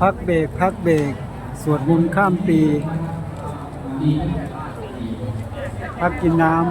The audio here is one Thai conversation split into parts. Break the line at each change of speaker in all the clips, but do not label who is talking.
พักเบรกพักเบรกสวดมนต์ข้ามปี พักกินน้ำ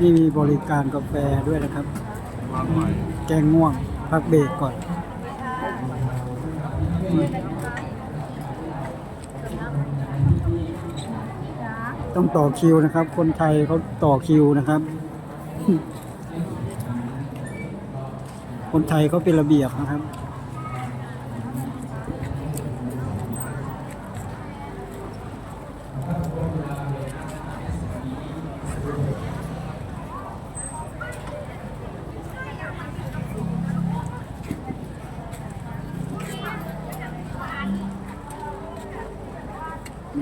นี่มีบริการกาแฟด้วยนะครับ แกงง่วง พักเบรกก่อน ต้องต่อคิวนะครับ คนไทยเขาต่อคิวนะครับ คนไทยเขาเป็นระเบียบนะครับ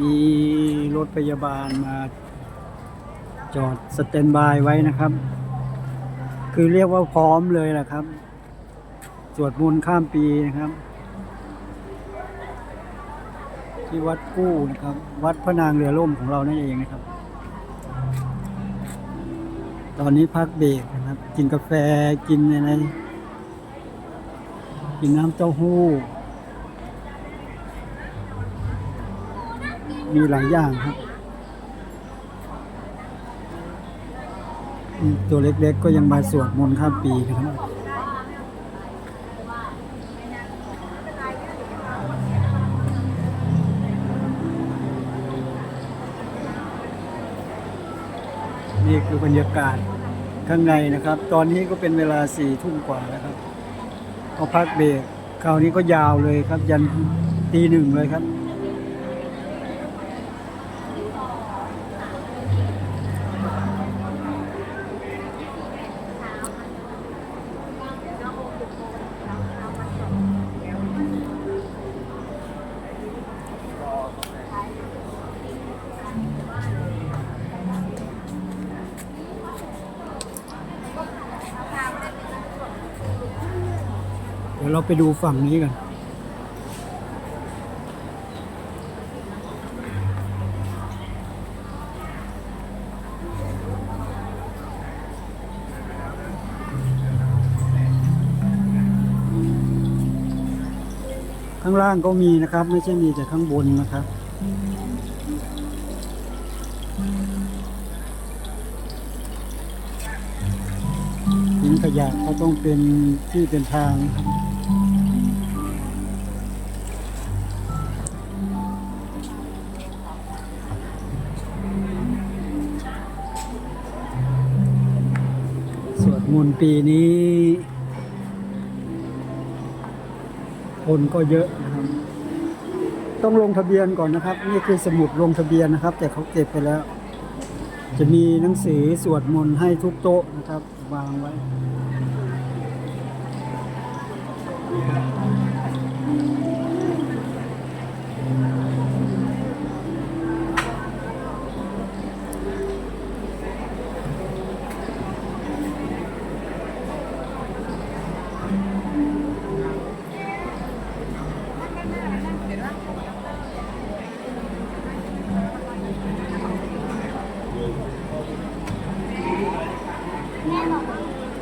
มีรถพยาบาลมาจอดสแตนบายไว้นะครับ คือเรียกว่าพร้อมเลยแหละครับ สวดมนต์ข้ามปีนะครับ ที่วัดกู้นะครับ วัดพระนางเรือล่มของเรานั่นเองนะครับ ตอนนี้พักเบรกนะครับ กินกาแฟกินอะไรกินน้ำเต้าหู้ มีหลายอย่างครับ ตัวเล็กๆก็ยังมาสวดมนต์ข้ามปีนะครับนี่คือบรรยากาศข้างในนะครับ ตอนนี้ก็เป็นเวลาสี่ทุ่มกว่าแล้วครับพอพักเบรกคราวนี้ก็ยาวเลยครับ ยันตีหนึ่งเลยครับ ดี๋ยวเราไปดูฝั่งนี้กันข้างล่างก็มีนะครับ ไม่ใช่มีแต่ข้างบนนะครับ ทิ้งขยะก็ต้องเป็นที่เป็นทางครับ มนปีนี้ คนก็เยอะนะครับ ต้องลงทะเบียนก่อนนะครับ นี่คือสมุดลงทะเบียนนะครับ แต่เขาเก็บไปแล้ว จะมีหนังสือสวดมนต์ให้ทุกโต๊ะนะครับ วางไว้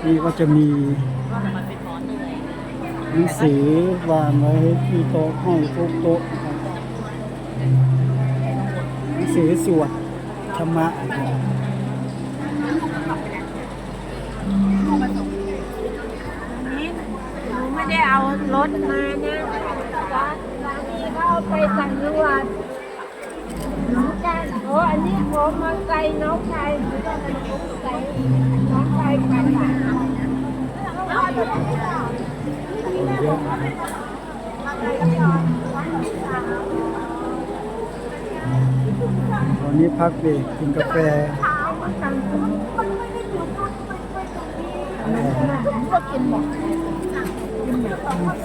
นี่ก็จะมีหนังสือวางไว้ที่โต๊ะให้ทุกโต๊ะนะครับหนังสือสวดธรรมะนะครับ
นี้หนูไม่ได้เอารถมานะร้านร้านนี้เขาเอาไปสั่งรวจโอ้อันนี้ผมมาไกลน้องชายนูก็เป็นน้องไกลน้องชายกันหลาน
ตอนนี้พักเบกินกาแฟ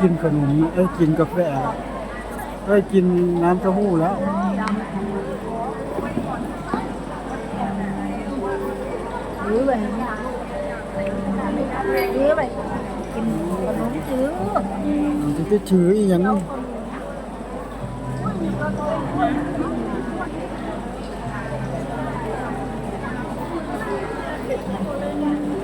กิน
ขนมเอ้กินกาแฟ
เอ้กินน้ำเต้าหู้แล้ว
หรือ
แบบ chứ mày còn uống chứ thì cái gì nhắn Thank
you.